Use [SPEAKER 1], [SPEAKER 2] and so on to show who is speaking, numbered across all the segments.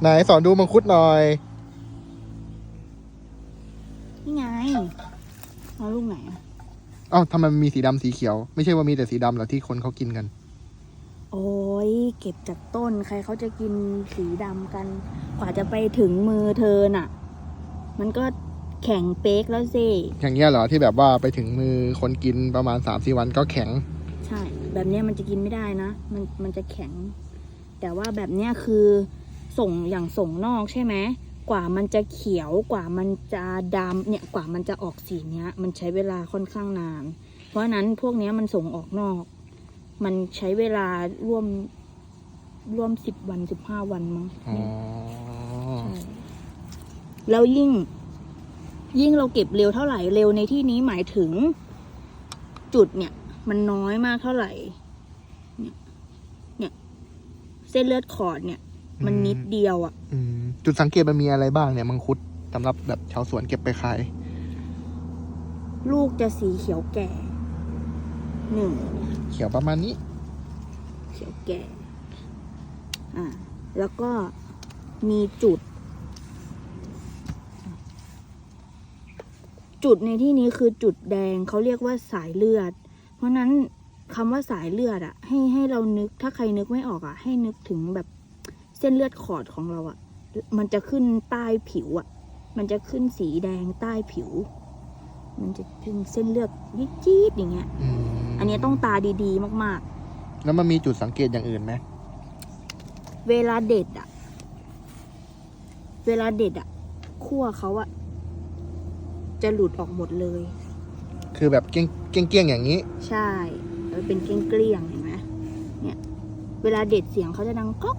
[SPEAKER 1] ไหนสอนดูมังคุดหน่อย
[SPEAKER 2] นี่ไงเอาลูกไหนอะ
[SPEAKER 1] เอ้าทำไมมันมีสีดำสีเขียว ไม่ใช่ว่ามีแต่สีดำเหรอที่คนเขากินกัน
[SPEAKER 2] โอ้ยเก็บจากต้นใครเขาจะกินสีดำกัน กว่าจะไปถึงมือเธอน่ะ มันก็แข็งเป๊กแล้วสิ
[SPEAKER 1] อย่างเงี้ยเหรอที่แบบว่าไปถึงมือคนกินประมาณ3าสี่วันก็แข็ง
[SPEAKER 2] ใช่ แบบเนี้ยมันจะกินไม่ได้นะ มันมันจะแข็ง แต่ว่าแบบเนี้ยคือ ส่งอย่างส่งนอกใช่ไหมกว่ามันจะเขียวกว่ามันจะดำเนี่ยกว่ามันจะออกสีเนี้ย มันใช้เวลาค่อนข้างนาน เพราะฉะนั้นพวกเนี้ยมันส่งออกนอก มันใช้เวลาร่วมร่วมสิบวันสิบห้าวันมั้ง
[SPEAKER 1] อ๋อ
[SPEAKER 2] ใช่แล้วยิ่ง ยิ่งเราเก็บเร็วเท่าไหร่เร็วในที่นี้หมายถึง จุดเนี่ย มันน้อยมากเท่าไหร่ เนี่ย เนี่ย เส้นเลือดขอดเนี่ย มันนิดเดียวอะ่ะ
[SPEAKER 1] อืมจุดสังเกตมันมีอะไรบ้างเนี่ยมังคุดสำหรับแบบชาวสวนเก็บไปขาย
[SPEAKER 2] ลูกจะสีเขียวแก่หนึ่ง
[SPEAKER 1] เขียวประมาณนี้
[SPEAKER 2] เขียวแก่ อ่า แล้วก็มีจุด จุดในที่นี้คือจุดแดงเขาเรียกว่าสายเลือด เพราะฉะนั้นคำว่าสายเลือดอะให้ให้เรานึกถ้าใครนึกไม่ออกอะให้นึกถึงแบบ เส้นเลือดขอดของเราอะมันจะขึ้นใต้ผิวอะมันจะขึ้นสีแดงใต้ผิว มันจะเป็นเส้นเลือดจี๊ดๆอย่างเงี้ย
[SPEAKER 1] อืม
[SPEAKER 2] อันนี้ต้องตาดีๆมาก
[SPEAKER 1] แล้วมันมีจุดสังเกตอย่างอื่นไหม
[SPEAKER 2] ๆเวลาเด็ดอะเวลาเด็ดอะขั้วเขาอะจะหลุดออกหมดเลย
[SPEAKER 1] คือแบบเกี้ยงเกี้ยงเกี้ยงอย่างนี้
[SPEAKER 2] ใช่แล้วเป็นเกลี้ยงๆเห็นไหมเนี่ย เวลาเด็ดเสียงเขาจะดังก๊อก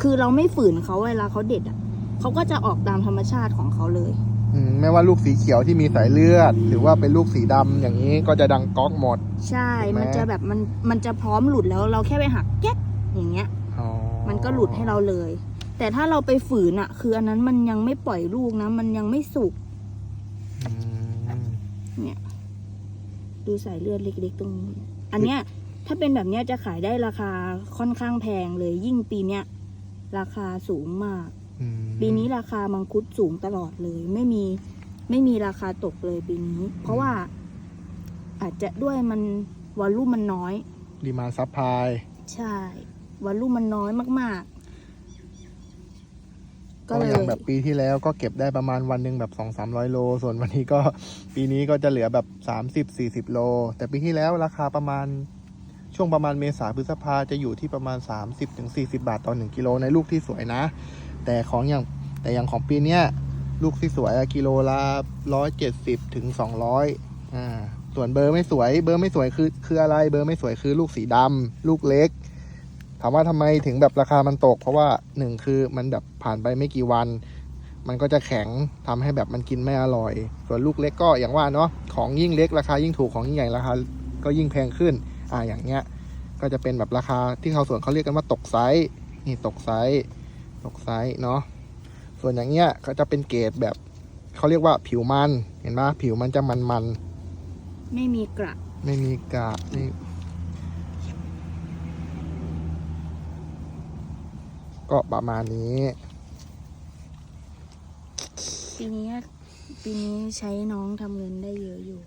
[SPEAKER 2] คือเราไม่ฝืนเขาเวลาเขาเด็ดอะเขาก็จะออกตามธรรมชาติของเขาเลย
[SPEAKER 1] อืมไม่ว่าลูกสีเขียวที่มีสายเลือด หรือว่าเป็นลูกสีดำอย่างนี้ก็จะดังก๊อกหมด
[SPEAKER 2] ใช่
[SPEAKER 1] ถูกไหม
[SPEAKER 2] มันจะแบบมันมันจะพร้อมหลุดแล้วเราแค่ไปหักแก๊กอย่างเงี้ย
[SPEAKER 1] อ๋อ
[SPEAKER 2] มันก็หลุดให้เราเลย แต่ถ้าเราไปฝืนอะ คืออันนั้นมันยังไม่ปล่อยลูกนะ มันยังไม่สุก
[SPEAKER 1] อืม
[SPEAKER 2] เนี่ย ดูสายเลือดเล็กๆตรงนี้ อันเนี้ย ถ้าเป็นแบบเนี้ยจะขายได้ราคาค่อนข้างแพงเลย ยิ่งปีเนี้ย ราคาสูงมาก
[SPEAKER 1] อืม
[SPEAKER 2] ปีนี้ราคามังคุดสูงตลอดเลย ไม่มีไม่มีราคาตกเลยปีนี้ เพราะว่า อาจจะด้วยมันวอลลุ่มมันน้อย
[SPEAKER 1] ดีมาซัพพลาย
[SPEAKER 2] ใช่วอลลุ่มมันน้อยมาก ๆ ก็
[SPEAKER 1] ก็
[SPEAKER 2] เล
[SPEAKER 1] อยย่างแบบปีที่แล้วก็เก็บได้ประมาณวันหนึ่งแบบสองสามร้อยโล ส่วนวันนี้ก็ ปีนี้ก็จะเหลือแบบสามสิบสี่สิบโล แต่ปีที่แล้วราคาประมาณ ช่วงประมาณเมษาพฤษภาจะอยู่ที่ประมาณ 30-40ถึง40บาทต่อหนึ่งกิโลในลูกที่สวยนะ แต่ของอย่างแต่อย่างของปีเนี้ยลูกที่สวยอะกิโลละร้อยเจ็ดสิบถึงสองร้อยอ่าส่วนเบอร์ไม่สวย เบอร์ไม่สวยคือคืออะไรเบอร์ไม่สวยคือลูกสีดำลูกเล็ก ถามว่าทำไมถึงแบบราคามันตก เพราะว่าหนึ่งคือมันแบบผ่านไปไม่กี่วัน มันก็จะแข็งทำให้แบบมันกินไม่อร่อย ส่วนลูกเล็กก็อย่างว่าเนาะของยิ่งเล็กราคายิ่งถูกของยิ่งใหญ่ราคาก็ยิ่งแพงขึ้น อ่าอย่างเงี้ยก็จะเป็นแบบราคาที่ชาวสวนเขาเรียกกันว่าตกไซส์นี่ตกไซส์ตกไซส์เนาะส่วนอย่างเงี้ยก็จะเป็นเกรดแบบเขาเรียกว่าผิวมันเห็นไหมผิวมันจะมันมัน
[SPEAKER 2] ไม่มีกระ
[SPEAKER 1] ๆไม่มีกาบนี่ก็ประมาณนี้
[SPEAKER 2] ปีนี้ปีนี้ใช้น้องทำเงินได้เยอะอยู่